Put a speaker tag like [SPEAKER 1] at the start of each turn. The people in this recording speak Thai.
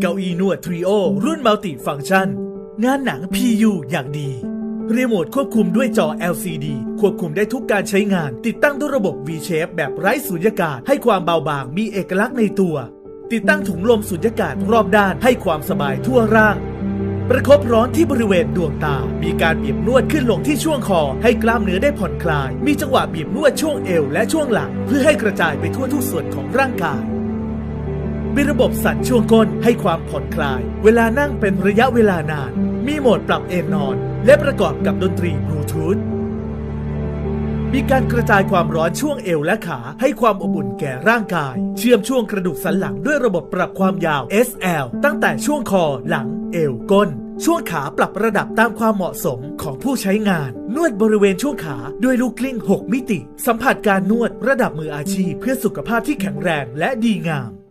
[SPEAKER 1] เก้าอี้นวดทริโอรุ่นมัลติฟัง c t ชัน งานหนัง PU อย่างดี รีโมทควบคุมด้วยจอ LCD ควบคุมได้ทุกการใช้งาน ติดตั้งด้วยระบบ V-Shape แบบไร้สุญญากาศ ให้ความเบาบางมีเอกลักษณ์ในตัว ติดตั้งถุงลมสุญญากาศรอบด้านให้ความสบายทั่วร่าง ประคบร้อนที่บริเวณดวงตา มีการบีบนวดขึ้นลงที่ช่วงคอ ให้กล้ามเนื้อได้ผ่อนคลาย มีจังหวะบีบนวดช่วงเอวและช่วงหลัง เพื่อให้กระจายไปทั่วทุกส่วนของร่างกาย มีระบบสั่นช่วงก้นให้ความผ่อนคลาย เวลานั่งเป็นระยะเวลานาน มีโหมดปรับเอนนอน และประกอบกับดนตรีบลูทูธมีการกระจายความร้อนช่วงเอวและขาให้ความอบอุ่นแก่ร่างกาย เชื่อมช่วงกระดูกสันหลังด้วยระบบปรับความยาว SL ตั้งแต่ช่วงคอหลัง เอวก้น ช่วงขาปรับระดับตามความเหมาะสมของผู้ใช้งาน นวดบริเวณช่วงขาด้วยลูกกลิ้ง 6 มิติ สัมผัสการนวดระดับมืออาชีพเพื่อสุขภาพที่แข็งแรงและดีงาม